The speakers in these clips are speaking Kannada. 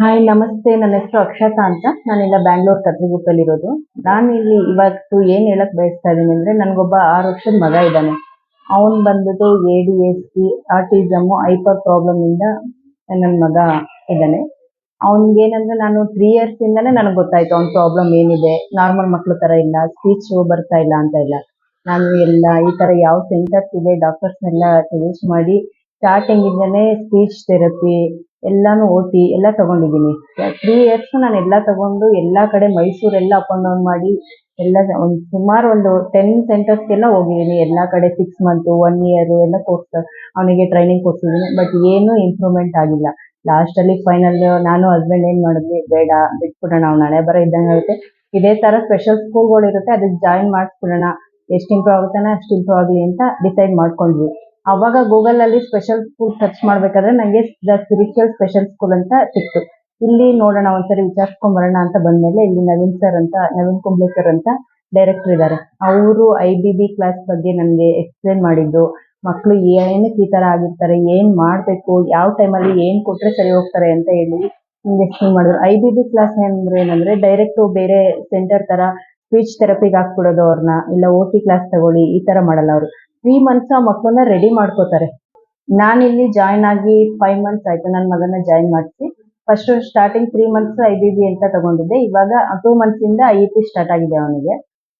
ಹಾಯ್ ನಮಸ್ತೆ. ನನ್ನ ಹೆಸರು ಅಕ್ಷತಾ ಅಂತ. ನಾನಿಲ್ಲ ಬ್ಯಾಂಗ್ಳೂರ್ ಕತ್ರಿಗುಪ್ಪಲ್ಲಿ ಇರೋದು ನಾನು ಇಲ್ಲಿ ಇವತ್ತು ಏನ್ ಹೇಳಕ್ ಬಯಸ್ತಾ ಇದ್ದೀನಿ ಅಂದ್ರೆ ನನ್ಗೊಬ್ಬ ಆರು ವರ್ಷದ ಮಗ ಇದ್ದಾನೆ. ಅವನ್ ಬಂದ್ಬಿಟ್ಟು A D S P autism hyper problem ಇಂದ ನನ್ನ ಮಗ ಇದ್ದಾನೆ. ಅವನ್ಗೇನಂದ್ರೆ ನಾನು ತ್ರೀ ಇಯರ್ಸ್ ಇಂದಾನೆ ನನಗೆ ಗೊತ್ತಾಯ್ತು ಅವ್ನ ಪ್ರಾಬ್ಲಮ್ ಏನಿದೆ ನಾರ್ಮಲ್ ಮಕ್ಳ ತರ ಇಲ್ಲ ಸ್ಪೀಚ್ ಬರ್ತಾ ಇಲ್ಲ ಅಂತ ಇಲ್ಲ. ನಾನು ಎಲ್ಲ ಈ ತರ ಯಾವ ಸೆಂಟರ್ಸ್ ಇದೆ ಡಾಕ್ಟರ್ಸ್ ಎಲ್ಲ ಸಜೆಸ್ಟ್ ಮಾಡಿ ಸ್ಟಾರ್ಟಿಂಗ್ ಇಂದಾನೆ ಸ್ಪೀಚ್ ಥೆರಪಿ ಎಲ್ಲಾನು ಓಟಿ, ಎಲ್ಲ ತಗೊಂಡಿದ್ದೀನಿ. ತ್ರೀ ಇಯರ್ಸ್ ನಾನು ಎಲ್ಲ ತಗೊಂಡು ಎಲ್ಲ ಕಡೆ ಮೈಸೂರೆಲ್ಲ ಅಪ್ ಅಂಡ್ ಡೌನ್ ಮಾಡಿ ಎಲ್ಲ ಒಂದು ಸುಮಾರು ಒಂದು ಟೆನ್ ಸೆಂಟರ್ಸ್ಗೆಲ್ಲ ಹೋಗಿದ್ದೀನಿ. ಎಲ್ಲ ಕಡೆ ಸಿಕ್ಸ್ ಮಂತ್ ಒನ್ ಇಯರ್ ಎಲ್ಲ ಕೋರ್ಸ್ ಅವನಿಗೆ ಟ್ರೈನಿಂಗ್ ಕೊಡ್ಸಿದ್ದೀನಿ ಬಟ್ ಏನೂ ಇಂಪ್ರೂವ್ಮೆಂಟ್ ಆಗಿಲ್ಲ. ಲಾಸ್ಟ್ ಅಲ್ಲಿ ಫೈನಲ್ ನಾನು ಹಸ್ಬೆಂಡ್ ಏನ್ ಮಾಡಿದ್ವಿ, ಬೇಡ, ಬಿಟ್ಬಿಡೋಣ, ಅವ್ನ ಹಣೆ ಬರ ಇದ್ದಂಗೆ ಆಗುತ್ತೆ. ಇದೇ ತರ ಸ್ಪೆಷಲ್ ಸ್ಕೂಲ್ಗಳು ಇರುತ್ತೆ ಅದಕ್ಕೆ ಜಾಯಿನ್ ಮಾಡಿಸ್ಬಿಡೋಣ ಎಷ್ಟು ಇಂಪ್ರೂವ್ ಆಗುತ್ತಾನೆ ಅಷ್ಟು ಇಂಪ್ರೂವ್ ಆಗಲಿ ಅಂತ ಡಿಸೈಡ್ ಮಾಡ್ಕೊಂಡ್ವಿ. ಅವಾಗ ಗೂಗಲ್ ಅಲ್ಲಿ ಸ್ಪೆಷಲ್ ಸ್ಕೂಲ್ ಸರ್ಚ್ ಮಾಡ್ಬೇಕಾದ್ರೆ ನಂಗೆ ದ ಸ್ಪಿರಿಚುವಲ್ ಸ್ಪೆಷಲ್ ಸ್ಕೂಲ್ ಅಂತ ಸಿಕ್ತು. ಇಲ್ಲಿ ನೋಡೋಣ ಒಂದ್ಸರಿ ವಿಚಾರಿಸ್ಕೊಂಡ್ ಬರೋಣ ಅಂತ ಬಂದ್ಮೇಲೆ ಇಲ್ಲಿ ನವೀನ್ ಸರ್ ಅಂತ, ನವೀನ್ ಕುಂಬ್ಳೆ ಸರ್ ಅಂತ ಡೈರೆಕ್ಟರ್ ಇದ್ದಾರೆ. ಅವರು ಐ ಬಿ ಬಿ ಕ್ಲಾಸ್ ಬಗ್ಗೆ ನನಗೆ ಎಕ್ಸ್ಪ್ಲೇನ್ ಮಾಡಿದ್ದು. ಮಕ್ಕಳು ಏನಕ್ಕೆ ಈ ತರ ಆಗಿರ್ತಾರೆ, ಏನ್ ಮಾಡ್ಬೇಕು, ಯಾವ ಟೈಮಲ್ಲಿ ಏನ್ ಕೊಟ್ರೆ ಸರಿ ಹೋಗ್ತಾರೆ ಅಂತ ಹೇಳಿ ಎಕ್ಸ್ಪ್ಲೇನ್ ಮಾಡಿದ್ರು. ಐ ಬಿ ಬಿ ಕ್ಲಾಸ್ ಅಂದ್ರೆ ಏನಂದ್ರೆ ಡೈರೆಕ್ಟ್ ಬೇರೆ ಸೆಂಟರ್ ತರ ಸ್ಪೀಚ್ ಥೆರಪಿಗೆ ಹಾಕ್ಬಿಡೋದು ಅವ್ರನ್ನ ಇಲ್ಲ ಓ ಟಿ ಕ್ಲಾಸ್ ತಗೊಳ್ಳಿ, ಈ ತರ ಮಾಡಲ್ಲ ಅವರು. ತ್ರೀ ಮಂತ್ಸ್ ಆ ಮಕ್ಕಳನ್ನ ರೆಡಿ ಮಾಡ್ಕೋತಾರೆ. ನಾನಿಲ್ಲಿ ಜಾಯ್ನ್ ಆಗಿ ಫೈವ್ ಮಂತ್ಸ್ ಆಯ್ತು. ನನ್ನ ಮಗನ ಜಾಯ್ನ್ ಮಾಡಿಸಿ. First starting three months I B B ಅಂತ ತಗೊಂಡಿದ್ದೆ. ಇವಾಗ ಟೂ ಮಂತ್ಸ್ ಇಂದ ಐ ಪಿ ಸ್ಟಾರ್ಟ್ ಆಗಿದೆ ಅವನಿಗೆ.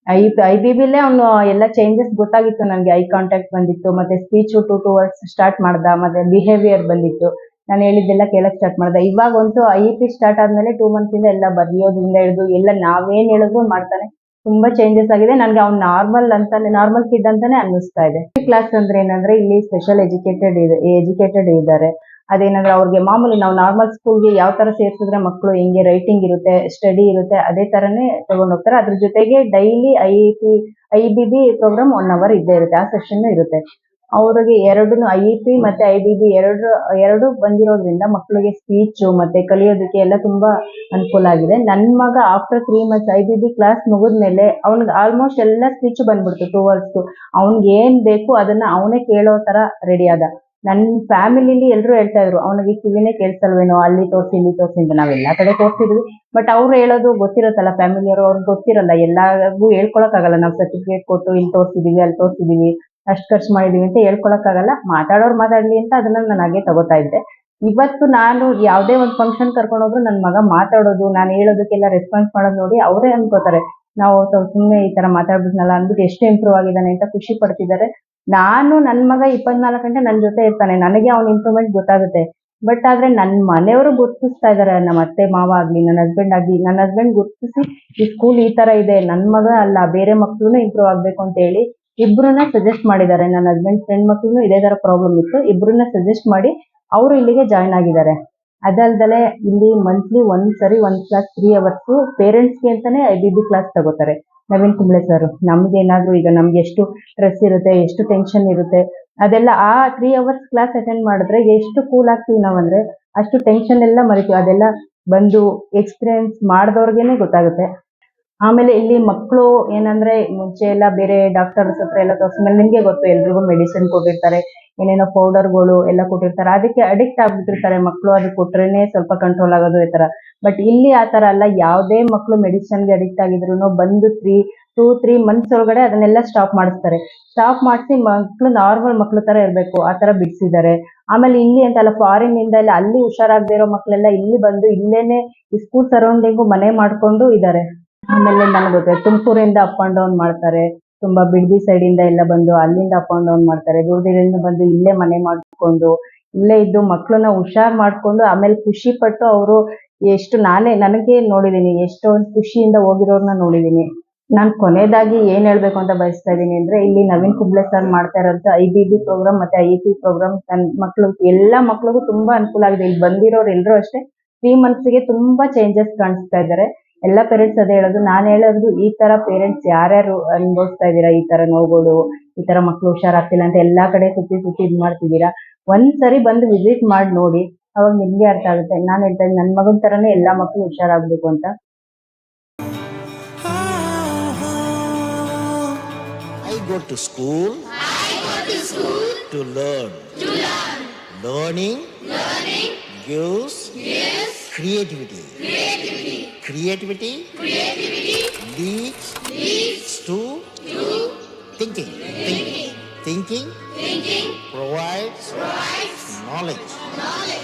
ಐ ಐ ಬಿ ಬಿಲೇ ಅವನು ಎಲ್ಲ ಚೇಂಜಸ್ ಗೊತ್ತಾಗಿತ್ತು ನನಗೆ. ಐ ಕಾಂಟ್ಯಾಕ್ಟ್ ಬಂದಿತ್ತು, ಮತ್ತೆ speech two two words start ಮಾಡ್ದ, ಮತ್ತೆ ಬಿಹೇವಿಯರ್ ಬಂದಿತ್ತು. ನಾನು ಹೇಳಿದ್ದೆಲ್ಲ ಕೇಳಕ್ ಸ್ಟಾರ್ಟ್ ಮಾಡ್ದೆ. ಇವಾಗ ಅಂತೂ ಐ ಪಿ ಸ್ಟಾರ್ಟ್ ಆದ್ಮೇಲೆ ಟೂ ಮಂತ್ಸ್ ಇಂದ ಎಲ್ಲ ಬರೆಯೋದ್ರಿಂದ ಹಿಡಿದು ಎಲ್ಲ ನಾವೇನ್ ಹೇಳಿದ್ರು ಮಾಡ್ತಾನೆ. ತುಂಬಾ ಚೇಂಜಸ್ ಆಗಿದೆ. ನನ್ಗೆ ಅವ್ನು ನಾರ್ಮಲ್ ಅಂತಾನೆ ನಾರ್ಮಲ್ ಕಿಡ್ ಅಂತಾನೆ ಅನ್ನಿಸ್ತಾ ಇದೆ. ಕ್ಲಾಸ್ ಅಂದ್ರೆ ಏನಂದ್ರೆ ಇಲ್ಲಿ ಸ್ಪೆಷಲ್ ಎಜುಕೇಟೆಡ್ ಇದೆ ಎಜುಕೇಟೆಡ್ ಇದ್ದಾರೆ. ಅದೇನಂದ್ರೆ ಅವ್ರಿಗೆ ಮಾಮೂಲಿ ನಾವು ನಾರ್ಮಲ್ ಸ್ಕೂಲ್ಗೆ ಯಾವ ತರ ಸೇರ್ಸಿದ್ರೆ ಮಕ್ಕಳು ಹಿಂಗೆ ರೈಟಿಂಗ್ ಇರುತ್ತೆ ಸ್ಟಡಿ ಇರುತ್ತೆ, ಅದೇ ತರನೇ ತಗೊಂಡ್ ಹೋಗ್ತಾರೆ. ಅದ್ರ ಜೊತೆಗೆ daily I I B B programme one hour ಇದ್ದೇ ಇರುತ್ತೆ. ಆ ಸೆಷನ್ ಇರುತ್ತೆ. ಅವ್ರಿಗೆ ಎರಡು ಐ ಪಿ ಮತ್ತೆ ಐ ಬಿ ಬಿ ಎರಡು ಎರಡು ಬಂದಿರೋದ್ರಿಂದ ಮಕ್ಕಳಿಗೆ ಸ್ಪೀಚ್ ಮತ್ತೆ ಕಲಿಯೋದಕ್ಕೆ ಎಲ್ಲ ತುಂಬಾ ಅನುಕೂಲ ಆಗಿದೆ. ನನ್ ಮಗ after three months I B B class ಮುಗಿದ್ಮೇಲೆ ಅವ್ನಿಗೆ ಆಲ್ಮೋಸ್ಟ್ ಎಲ್ಲ ಸ್ಪೀಚ್ ಬಂದ್ಬಿಡ್ತು ಟೂ ವರ್ಡ್ಸ್ ಅವ್ನಿಗೆ ಏನ್ ಬೇಕು ಅದನ್ನ ಅವನೇ ಕೇಳೋ ತರ ರೆಡಿ ಆದ. ನನ್ನ ಫ್ಯಾಮಿಲಿಲಿ ಎಲ್ಲರೂ ಹೇಳ್ತಾ ಇದ್ರು, ಅವನಿಗೆ ಕಿವಿನೇ ಕೇಳಿಸಲ್ವೇನೋ, ಅಲ್ಲಿ ತೋರಿಸಿ, ಇಲ್ಲಿ ತೋರಿಸಿ ಅಂತ. ನಾವೆಲ್ಲಾ ಕಡೆ ತೋರಿಸಿದ್ವಿ ಬಟ್ ಅವ್ರು ಹೇಳೋದು ಗೊತ್ತಿರತ್ತಲ್ಲ ಫ್ಯಾಮಿಲಿಯವರು ಅವ್ರಿಗೆ ಗೊತ್ತಿರಲ್ಲ. ಎಲ್ಲಾರ್ಗು ಹೇಳ್ಕೊಳಕ್ ಆಗಲ್ಲ ನಾವು ಸರ್ಟಿಫಿಕೇಟ್ ಕೊಟ್ಟು ಇಲ್ಲಿ ತೋರಿಸಿದೀವಿ, ಅಲ್ಲಿ ತೋರಿಸಿದೀವಿ. ಅಷ್ಟು ಖರ್ಚು ಮಾಡಿದೀವಿ ಅಂತ ಹೇಳ್ಕೊಳಕ್ಕಾಗಲ್ಲ. ಮಾತಾಡೋರು ಮಾತಾಡ್ಲಿ ಅಂತ ಅದನ್ನ ನಾನು ಹಾಗೆ ತಗೋತಾ ಇದ್ದೆ. ಇವತ್ತು ನಾನು ಯಾವುದೇ ಒಂದು ಫಂಕ್ಷನ್ ಕರ್ಕೊಂಡು ಹೋದ್ರು ನನ್ನ ಮಗ ಮಾತಾಡೋದು, ನಾನು ಹೇಳೋದಕ್ಕೆಲ್ಲ ರೆಸ್ಪಾನ್ಸ್ ಮಾಡೋದು ನೋಡಿ ಅವರೇ ಅನ್ಕೋತಾರೆ. ನಾವು ಸುಮ್ಮನೆ ಈ ತರ ಮಾತಾಡ್ಬಿಟ್ನಲ್ಲ ಅಂದ್ಬಿಟ್ಟು ಎಷ್ಟು ಇಂಪ್ರೂವ್ ಆಗಿದ್ದಾನೆ ಅಂತ ಖುಷಿ ಪಡ್ತಿದ್ದಾರೆ. ನಾನು ನನ್ನ ಮಗ ಇಪ್ಪತ್ನಾಲ್ಕು ಗಂಟೆ ನನ್ನ ಜೊತೆ ಇರ್ತಾನೆ. ನನಗೆ ಅವ್ನ ಇಂಪ್ರೂವ್ಮೆಂಟ್ ಗೊತ್ತಾಗುತ್ತೆ. ಬಟ್ ಆದ್ರೆ ನನ್ನ ಮನೆಯವರು ಗುರ್ತಿಸ್ತಾ ಇದಾರೆ. ನಮ್ಮ ಅತ್ತೆ, ಮಾವ ಆಗ್ಲಿ ನನ್ನ ಹಸ್ಬೆಂಡ್ ಆಗ್ಲಿ ನನ್ನ ಹಸ್ಬೆಂಡ್ ಗುರ್ತಿಸಿ ಈ ಸ್ಕೂಲ್ ಈ ತರ ಇದೆ. ನನ್ನ ಮಗ ಅಲ್ಲ, ಬೇರೆ ಮಕ್ಕಳು ಇಂಪ್ರೂವ್ ಆಗ್ಬೇಕು ಅಂತ ಹೇಳಿ ಇಬ್ರನ್ನ ಸಜೆಸ್ಟ್ ಮಾಡಿದ್ದಾರೆ. ನನ್ನ ಹಸ್ಬೆಂಡ್ ಫ್ರೆಂಡ್ ಮಕ್ಕಳು ಇದೇ ತರ ಪ್ರಾಬ್ಲಮ್ ಇತ್ತು. ಇಬ್ರನ್ನ ಸಜೆಸ್ಟ್ ಮಾಡಿ ಅವರು ಇಲ್ಲಿಗೆ ಜಾಯ್ನ್ ಆಗಿದ್ದಾರೆ. ಅದಲ್ದಲೆ ಇಲ್ಲಿ ಮಂತ್ಲಿ ಒಂದ್ ಸರಿ ಒಂದ್ ಕ್ಲಾಸ್ ತ್ರೀ ಅವರ್ಸ್ ಪೇರೆಂಟ್ಸ್ಗೆ ಅಂತಾನೆ ಐ ಬಿ ಬಿ ಕ್ಲಾಸ್ ತಗೋತಾರೆ. ನವೀನ್ ಕುಂಬ್ಳೆ ಸರ್ ನಮ್ಗೆ ಏನಾದ್ರು ಈಗ ನಮ್ಗೆ ಎಷ್ಟು ಸ್ಟ್ರೆಸ್ ಇರುತ್ತೆ, ಎಷ್ಟು ಟೆನ್ಷನ್ ಇರುತ್ತೆ, ಅದೆಲ್ಲ ಆ ತ್ರೀ ಅವರ್ಸ್ ಕ್ಲಾಸ್ ಅಟೆಂಡ್ ಮಾಡಿದ್ರೆ ಎಷ್ಟು ಕೂಲ್ ಆಗ್ತೀವಿ ನಾವಂದ್ರೆ ಅಷ್ಟು ಟೆನ್ಷನ್ ಎಲ್ಲ ಮರಿತೀವಿ. ಅದೆಲ್ಲ ಬಂದು ಎಕ್ಸ್ಪೀರಿಯನ್ಸ್ ಮಾಡಿದವ್ರಿಗೇನೆ ಗೊತ್ತಾಗುತ್ತೆ. ಆಮೇಲೆ ಇಲ್ಲಿ ಮಕ್ಕಳು ಏನಂದ್ರೆ ಮುಂಚೆ ಎಲ್ಲ ಬೇರೆ ಡಾಕ್ಟರ್ಸ್ ಹತ್ರ ಎಲ್ಲ ತೋರಿಸ್ಮೇಲೆ ನಿಮ್ಗೆ ಗೊತ್ತು, ಎಲ್ರಿಗೂ ಮೆಡಿಸಿನ್ ಕೊಟ್ಟಿರ್ತಾರೆ, ಏನೇನೋ ಪೌಡರ್ಗಳು ಎಲ್ಲ ಕೊಟ್ಟಿರ್ತಾರೆ, ಅದಕ್ಕೆ ಅಡಿಕ್ಟ್ ಆಗ್ಬಿಟ್ಟಿರ್ತಾರೆ ಮಕ್ಕಳು ಅದು ಕೊಟ್ರೇನೆ ಸ್ವಲ್ಪ ಕಂಟ್ರೋಲ್ ಆಗೋದು ಈ ತರ. ಬಟ್ ಇಲ್ಲಿ ಆ ತರ ಅಲ್ಲ, ಯಾವುದೇ ಮಕ್ಕಳು ಮೆಡಿಸಿನ್ಗೆ ಅಡಿಕ್ಟ್ ಆಗಿದ್ರು ಬಂದು ತ್ರೀ ಟೂ ತ್ರೀ ಮಂತ್ಸ್ ಒಳಗಡೆ ಅದನ್ನೆಲ್ಲ ಸ್ಟಾಪ್ ಮಾಡಿಸ್ತಾರೆ. ಸ್ಟಾಪ್ ಮಾಡಿಸಿ ಮಕ್ಕಳು ನಾರ್ಮಲ್ ಮಕ್ಳು ತರ ಇರ್ಬೇಕು, ಆ ತರ ಬಿಡಿಸಿದ್ದಾರೆ. ಆಮೇಲೆ ಇಲ್ಲಿ ಅಂತಲ್ಲ ಫಾರಿನ್ ಇಂದ ಎಲ್ಲ ಅಲ್ಲಿ ಹುಷಾರಾಗದೇ ಇರೋ ಮಕ್ಕಳೆಲ್ಲ ಇಲ್ಲಿ ಬಂದು ಇಲ್ಲೇನೆ ಸ್ಕೂಲ್ ಸರೌಂಡಿಂಗು ಮನೆ ಮಾಡ್ಕೊಂಡು ಇದ್ದಾರೆ. ಆಮೇಲೆ ನನಗೆ ಗೊತ್ತಾಯ್ತು, ತುಮಕೂರಿಂದ ಅಪ್ ಅಂಡ್ ಡೌನ್ ಮಾಡ್ತಾರೆ. ತುಂಬಾ ಬಿಡದಿ ಸೈಡ್ ಇಂದ ಎಲ್ಲ ಬಂದು ಅಲ್ಲಿಂದ ಅಪ್ ಅಂಡ್ ಡೌನ್ ಮಾಡ್ತಾರೆ. ದೂರದಿಂದ ಬಂದು ಇಲ್ಲೇ ಮನೆ ಮಾಡ್ಕೊಂಡು, ಇಲ್ಲೇ ಇದ್ದು ಮಕ್ಕಳನ್ನ ಹುಷಾರ್ ಮಾಡ್ಕೊಂಡು, ಆಮೇಲೆ ಖುಷಿ ಪಟ್ಟು ಅವರು ಎಷ್ಟು ನಾನೇ, ನನಗೆ ನೋಡಿದೀನಿ, ಎಷ್ಟೊಂದು ಖುಷಿಯಿಂದ ಹೋಗಿರೋರ್ನ ನೋಡಿದೀನಿ. ನಾನ್ ಕೊನೆಯದಾಗಿ ಏನ್ ಹೇಳ್ಬೇಕು ಅಂತ ಬಯಸ್ತಾ ಇದೀನಿ ಅಂದ್ರೆ, ಇಲ್ಲಿ ನವೀನ್ ಕುಬ್ಳೆ ಸರ್ ಮಾಡ್ತಾ ಇರೋಂತ ಐ ಬಿ ಬಿ ಪ್ರೋಗ್ರಾಮ್ ಮತ್ತೆ ಐ ಪಿ ಪ್ರೋಗ್ರಾಮ್ ನನ್ನ ಮಕ್ಳು, ಎಲ್ಲ ಮಕ್ಳಿಗೂ ತುಂಬಾ ಅನುಕೂಲ ಆಗಿದೆ. ಇಲ್ಲಿ ಬಂದಿರೋರು ಎಲ್ರು ಅಷ್ಟೇ ತ್ರೀ ಗೆ ತುಂಬಾ ಚೇಂಜಸ್ ಕಾಣಿಸ್ತಾ ಇದ್ದಾರೆ. ಎಲ್ಲಾ ಪೇರೆಂಟ್ಸ್ ಅದೇ ಹೇಳೋದು ನಾನು ಹೇಳೋದು ಈ ತರ ಪೇರೆಂಟ್ಸ್ ಯಾರ್ಯಾರು ಅನುಭವಿಸ್ತಾ ಇದ್ದೀರಾ ಈ ತರ ನೋವುಗಳು ಈ ತರ ಮಕ್ಳು ಹುಷಾರಾಗ್ತಿಲ್ಲ ಅಂತ ಎಲ್ಲಾ ಕಡೆ ಸುತ್ತಿ ಸುತ್ತಿ ಇದ್ ಮಾಡ್ತಿದ್ದೀರಾ ಒಂದ್ಸರಿ ಬಂದು ವಿಸಿಟ್ ಮಾಡಿ ನೋಡಿ ಅವಾಗ ನಿಮ್ಗೆ ಅರ್ಥ ಆಗುತ್ತೆ ನಾನು ಹೇಳ್ತಾ ಇದ್ದೀನಿ ನನ್ ಮಗನ ತರನೇ ಎಲ್ಲಾ ಮಕ್ಳು ಹುಷಾರಾಗ್ಬೇಕು ಅಂತ I go to school. to learn. Learning. gives, creativity. Creativity. creativity, creativity leads, leads to, to thinking. Thinking. Thinking, thinking provides, provides knowledge. knowledge.